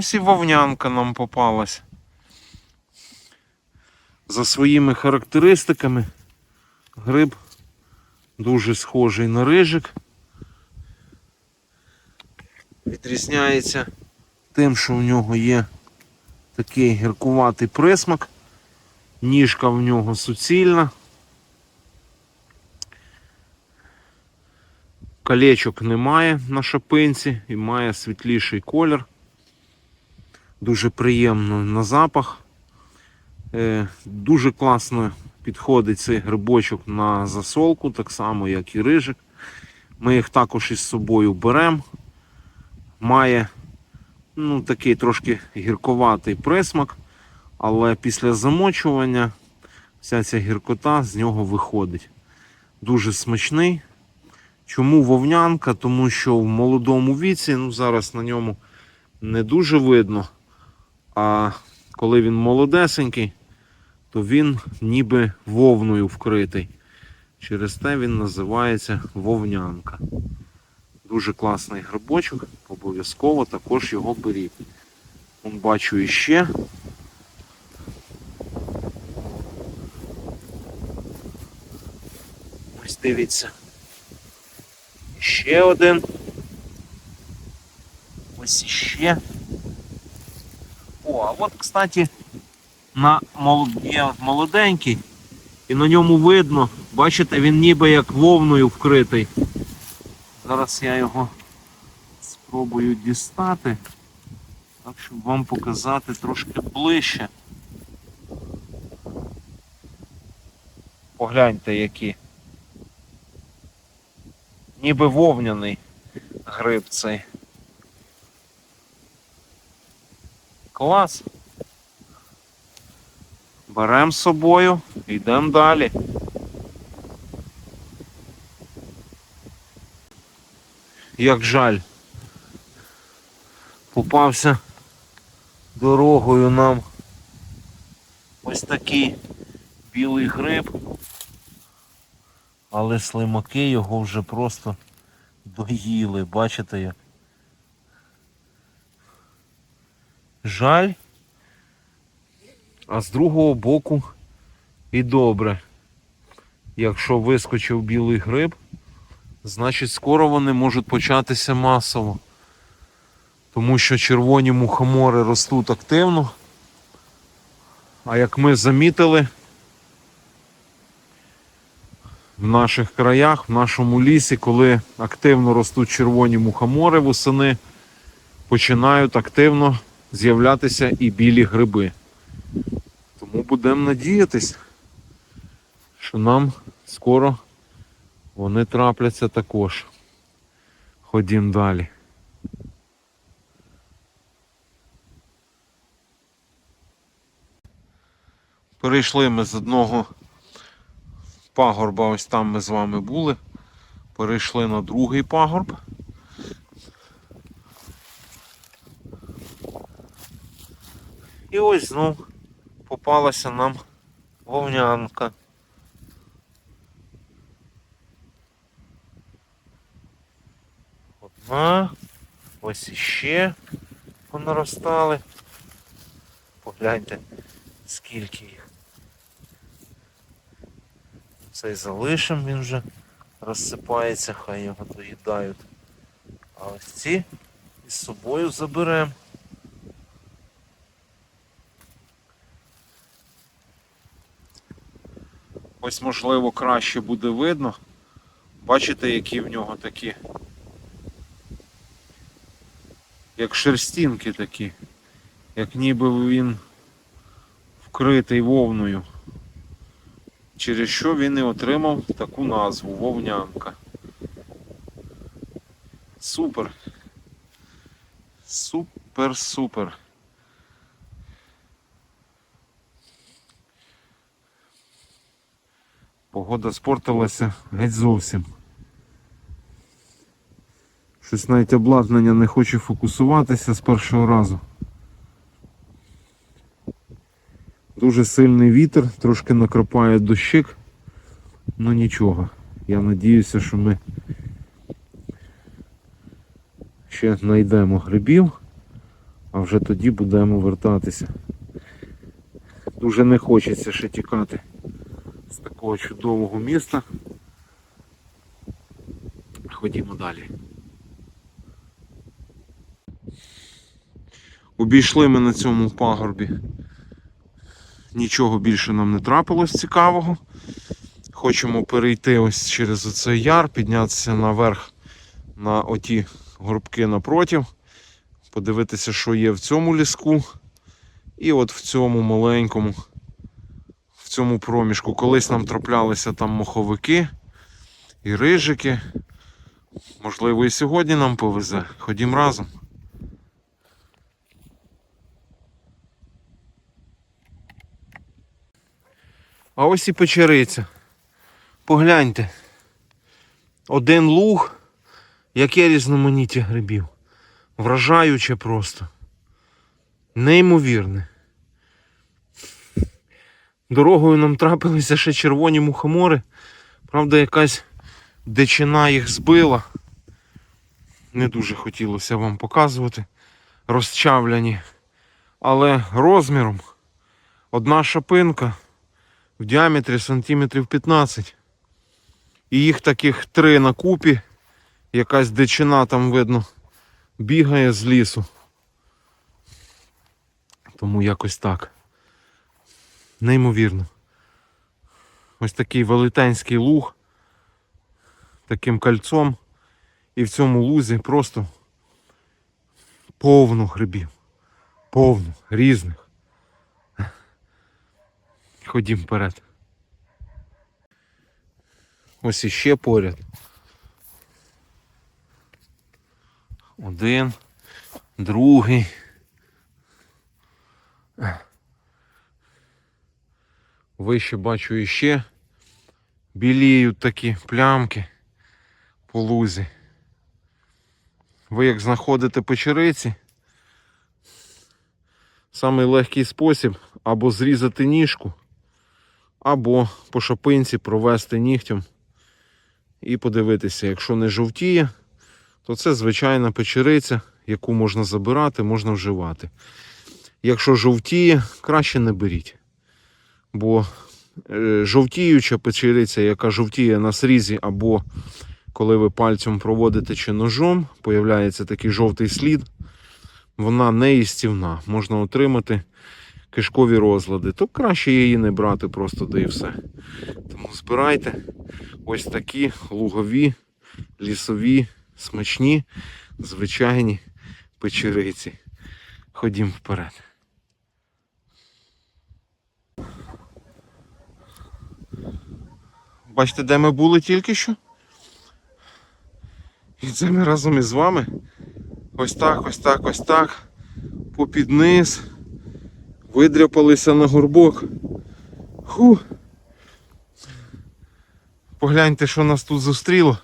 ось і вовнянка нам попалась. За своїми характеристиками гриб дуже схожий на рижик. Відрізняється тим, що в нього є такий гіркуватий присмак, ніжка в нього суцільна. Колечок немає на шапинці і має світліший колір. Дуже приємно на запах. Е, Дуже класно підходить цей грибочок на засолку, так само як і рижик. Ми їх також із собою беремо. Має ну, такий трошки гірковатий присмак, але після замочування вся ця гіркота з нього виходить. Дуже смачний. Чому вовнянка? Тому що в молодому віці, ну зараз на ньому не дуже видно. А коли він молодесенький, то він ніби вовною вкритий. Через те він називається вовнянка. Дуже класний грибочок, обов'язково також його беріть. Вон бачу іще. Ось дивіться. Ще один. Ось іще. О, а от, кстати, на молод- молоденький. І на ньому видно, бачите, він ніби як вовною вкритий. Зараз я його спробую дістати, так щоб вам показати трошки ближче. Погляньте які. Ніби вовняний гриб цей. Клас. Беремо з собою, йдемо далі. Як жаль, попався дорогою нам ось такий білий гриб, але слимаки його вже просто доїли, бачите як. Жаль. А з другого боку і добре. Якщо вискочив білий гриб, значить скоро вони можуть початися масово. Тому що червоні мухомори ростуть активно. А як ми замітили, в наших краях, в нашому лісі, коли активно ростуть червоні мухомори восени, починають активно з'являтися і білі гриби. Тому будемо надіятись, що нам скоро вони трапляться також. Ходім далі. Перейшли ми з одного пагорба, ось там ми з вами були. Перейшли на другий пагорб. І ось знов попалася нам вовнянка. Одна, ось іще понаростали. Погляньте, скільки їх. Цей залишим він вже розсипається, хай його доїдають. А ось ці із собою заберемо. Ось можливо краще буде видно. Бачите, які в нього такі. Як шерстінки такі. Як ніби він вкритий вовною. Через що він і отримав таку назву вовнянка. Супер. Супер-супер. Погода спортилася геть зовсім. Щось навіть обладнання не хоче фокусуватися з першого разу. Дуже сильний вітер, трошки накропає дощик, ну нічого. Я надіюся, що ми ще знайдемо грибів, а вже тоді будемо вертатися. Дуже не хочеться ще тікати такого чудового міста. Ходімо далі. Обійшли ми на цьому пагорбі. Нічого більше нам не трапилось цікавого. Хочемо перейти ось через оцей яр, піднятися наверх на оті горбки напротив, подивитися, що є в цьому ліску. І от в цьому маленькому, цьому проміжку. Колись нам траплялися там моховики і рижики. Можливо, і сьогодні нам повезе. Ходім разом. А ось і печериця. Погляньте. Один луг, яке різноманіття грибів. Вражаюче просто. Неймовірне. Дорогою нам трапилися ще червоні мухомори. Правда, якась дичина їх збила. Не дуже хотілося вам показувати. Розчавляні. Але розміром одна шапинка в діаметрі сантиметрів 15. І їх таких три на купі. Якась дичина там видно бігає з лісу. Тому якось так. Неймовірно. Ось такий велетенський луг. Таким кольцом. І в цьому лузі просто повно грибів. Повно, різних. Ходім вперед. Ось іще поряд. Один, другий. Вище бачу іще біліють такі плямки по лузі. Ви як знаходите печериці, самий легкий спосіб або зрізати ніжку, або по шапинці провести нігтем і подивитися, якщо не жовтіє, то це звичайна печериця, яку можна забирати, можна вживати. Якщо жовтіє, краще не беріть. Бо е, жовтіюча печериця, яка жовтіє на срізі, або коли ви пальцем проводите чи ножом, появляється такий жовтий слід, вона не їстівна. Можна отримати кишкові розлади. То краще її не брати просто да і все. Тому збирайте ось такі лугові, лісові, смачні, звичайні печериці. Ходім вперед. Бачите, де ми були тільки що? І це ми разом із вами. Ось так, ось так, ось так. Попід низ. Видряпалися на горбок. Ху. Погляньте, що нас тут зустріло.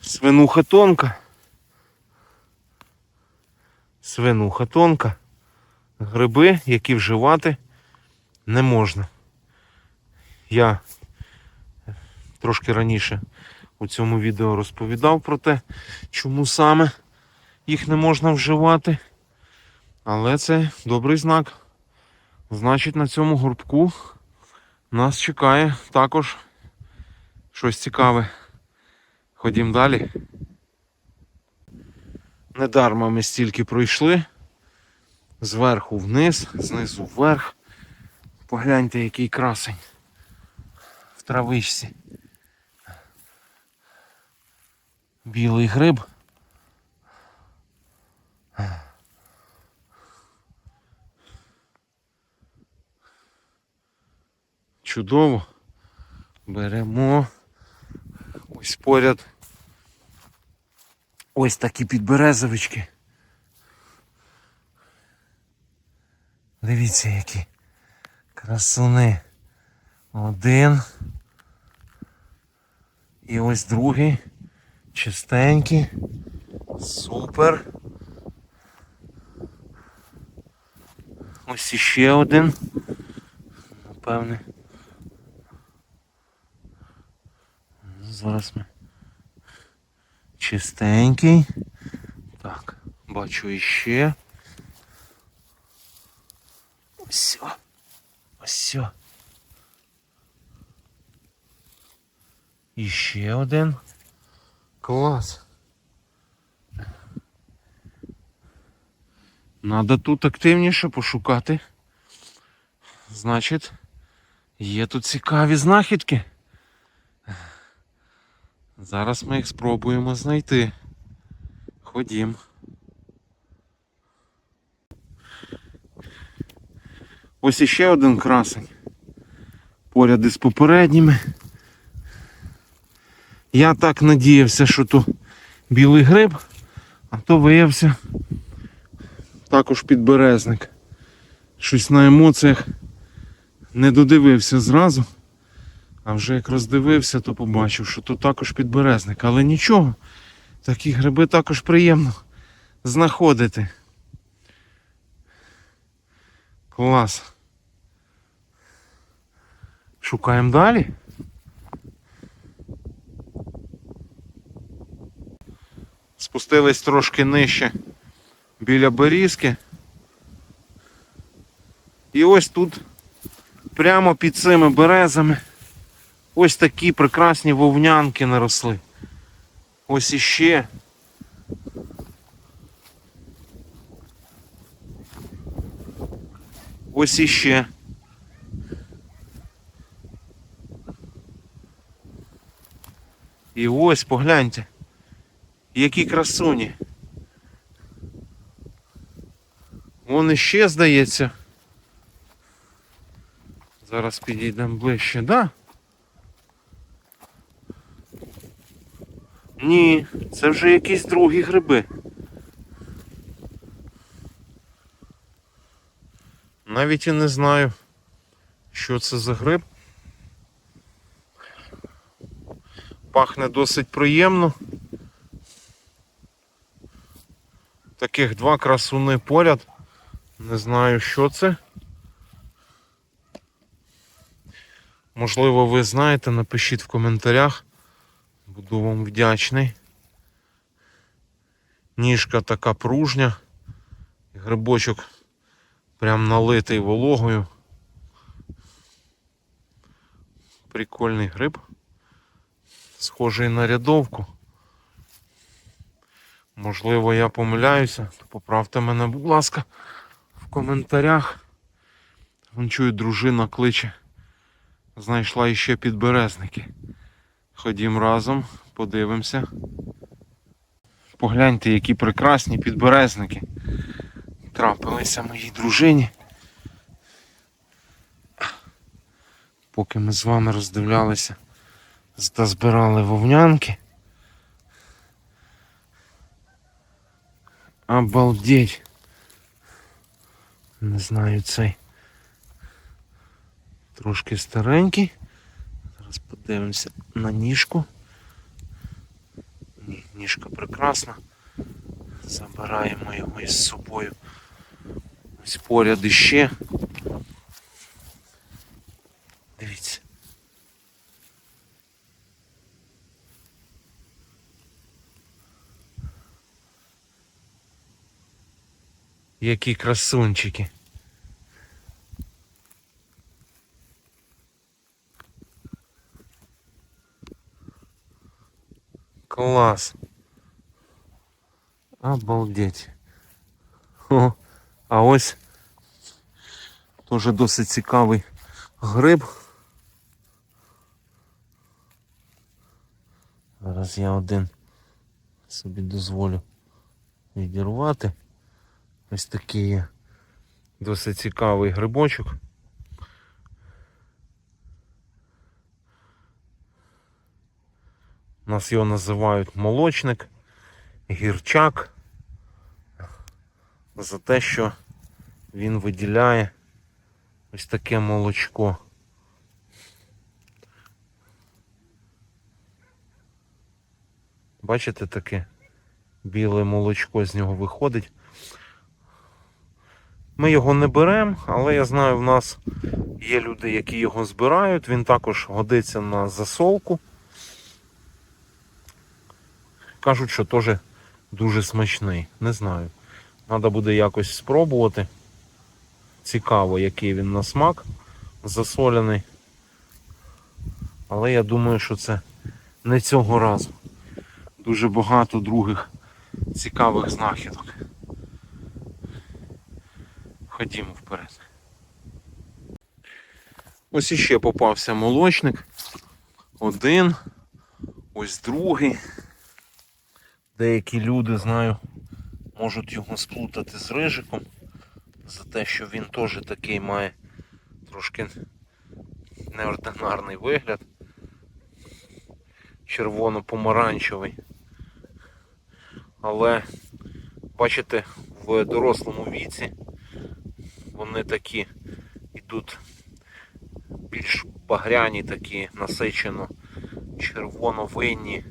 Свинуха тонка. Свинуха тонка. Гриби, які вживати не можна. Я трошки раніше у цьому відео розповідав про те, чому саме їх не можна вживати. Але це добрий знак. Значить, на цьому горбку нас чекає також щось цікаве. Ходім далі. Недарма ми стільки пройшли. Зверху вниз, знизу вверх. Погляньте, який красень травичці. Білий гриб. Чудово. Беремо ось поряд. Ось такі підберезовички. Дивіться, які красуни. Один. І ось другий. Чистенький. Супер. Ось іще один. Напевне. Зараз ми. Чистенький. Так, Бачу іще. Ось. Ось. І ще один. Клас. Надо тут активніше пошукати. Значить, є тут цікаві знахідки. Зараз ми їх спробуємо знайти. Ходім. Ось іще один красень. Поряд із попередніми. Я так надіявся, що то білий гриб, а то виявився також підберезник. Щось на емоціях не додивився зразу. А вже як роздивився, то побачив, що то також підберезник. Але нічого, такі гриби також приємно знаходити. Клас. Шукаємо далі. Спустились трошки нижче біля берізки. І ось тут, прямо під цими березами, ось такі прекрасні вовнянки наросли. Ось іще. Ось іще. І ось погляньте, які красуні. Вон іще здається. Зараз підійдемо ближче, да? Ні, це вже якісь другі гриби. Навіть і не знаю, що це за гриб. Пахне досить приємно. Таких два красуни поряд. Не знаю, що це. Можливо, ви знаєте, напишіть в коментарях. Буду вам вдячний. Ніжка така пружня. Грибочок прям налитий вологою. Прикольний гриб. Схожий на рядовку. Можливо, я помиляюся, то поправте мене, будь ласка, в коментарях. Вон чую, дружина кличе. Знайшла іще підберезники. Ходім разом, подивимося. Погляньте, які прекрасні підберезники. Трапилися моїй дружині. Поки ми з вами роздивлялися збирали вовнянки. Обалдеть. Не знаю цей. Трошки старенький. Зараз подивимося на ніжку. Ні, ніжка прекрасна. Забираємо його із собою. Ось поряд іще. Дивіться. Які красунчики. Клас. Обалдеть. О, а ось теж досить цікавий гриб. Зараз я один собі дозволю відірвати. Ось такий досить цікавий грибочок. У нас його називають молочник, гірчак. За те, що він виділяє ось таке молочко. Бачите таке? Біле молочко з нього виходить. Ми його не беремо, але я знаю, в нас є люди, які його збирають. Він також годиться на засолку. Кажуть, що теж дуже смачний. Не знаю. Треба буде якось спробувати. Цікаво, який він на смак засолений. Але я думаю, що це не цього разу. Дуже багато других цікавих знахідок. Ходімо вперед. Ось іще попався молочник. Один, ось другий. Деякі люди, знаю, можуть його сплутати з рижиком за те, що він теж такий має трошки неординарний вигляд. Червоно-помаранчевий. Але, бачите, в дорослому віці вони такі йдуть більш багряні, такі насичено червоно-винні.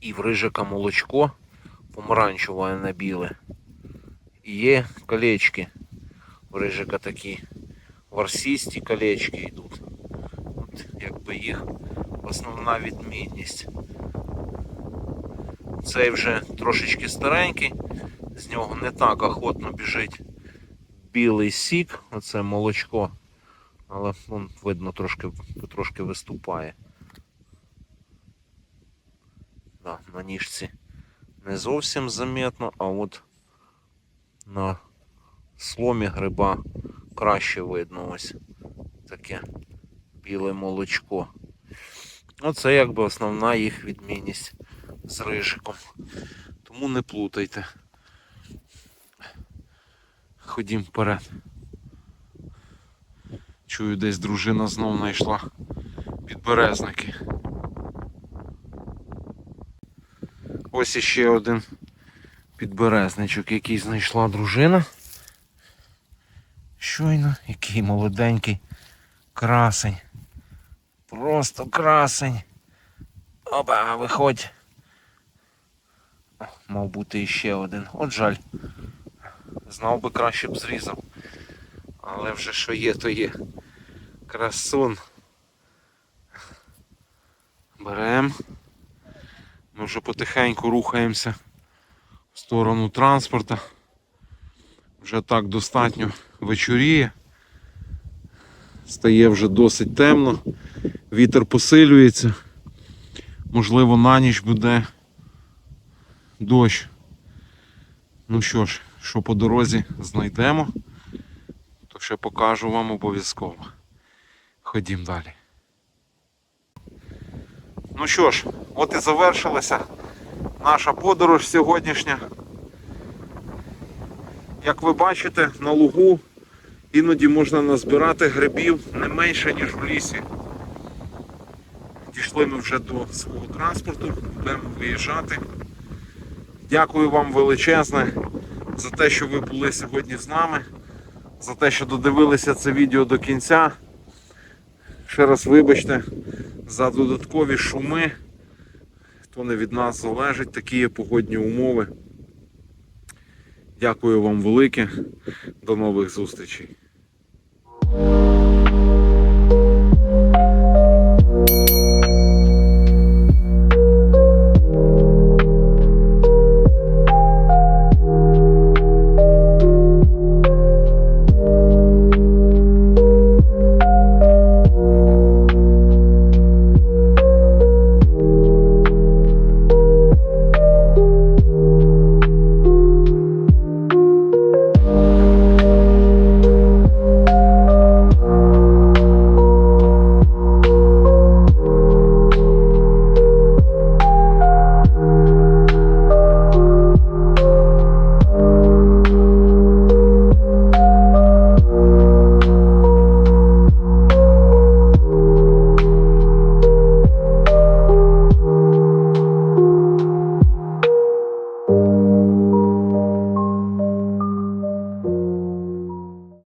І в рижика молочко помаранчеве, а не біле. І є колечки. В рижика такі ворсісті колечки йдуть. От якби їх основна відмінність. Цей вже трошечки старенький, з нього не так охотно біжить білий сік, оце молочко, але вон, видно трошки, трошки виступає. Да, на ніжці не зовсім заметно, а от на сломі гриба краще видно ось таке біле молочко. Оце якби основна їх відмінність з рижиком. Тому не плутайте. Ходім вперед. Чую, десь дружина знов знайшла підберезники. Ось іще один підберезничок, який знайшла дружина. Щойно, який молоденький красень. Просто красень. Опа, виходь. Мав бути іще один. От жаль. Знав би краще б зрізав. Але вже що є, то є. Красун. Берем. Ми вже потихеньку рухаємося в сторону транспорта. Вже так достатньо вечоріє. Стає вже досить темно, вітер посилюється. Можливо, на ніч буде дощ. Ну що ж, що по дорозі знайдемо, то ще покажу вам обов'язково. Ходім далі. Ну що ж, от і завершилася наша подорож сьогоднішня. Як ви бачите, на лугу іноді можна назбирати грибів не менше, ніж в лісі. Дійшли ми вже до свого транспорту, будемо виїжджати. Дякую вам величезне за те, що ви були сьогодні з нами, за те, що додивилися це відео до кінця. Ще раз вибачте за додаткові шуми. То не від нас залежить, такі є погодні умови. Дякую вам велике. До нових зустрічей.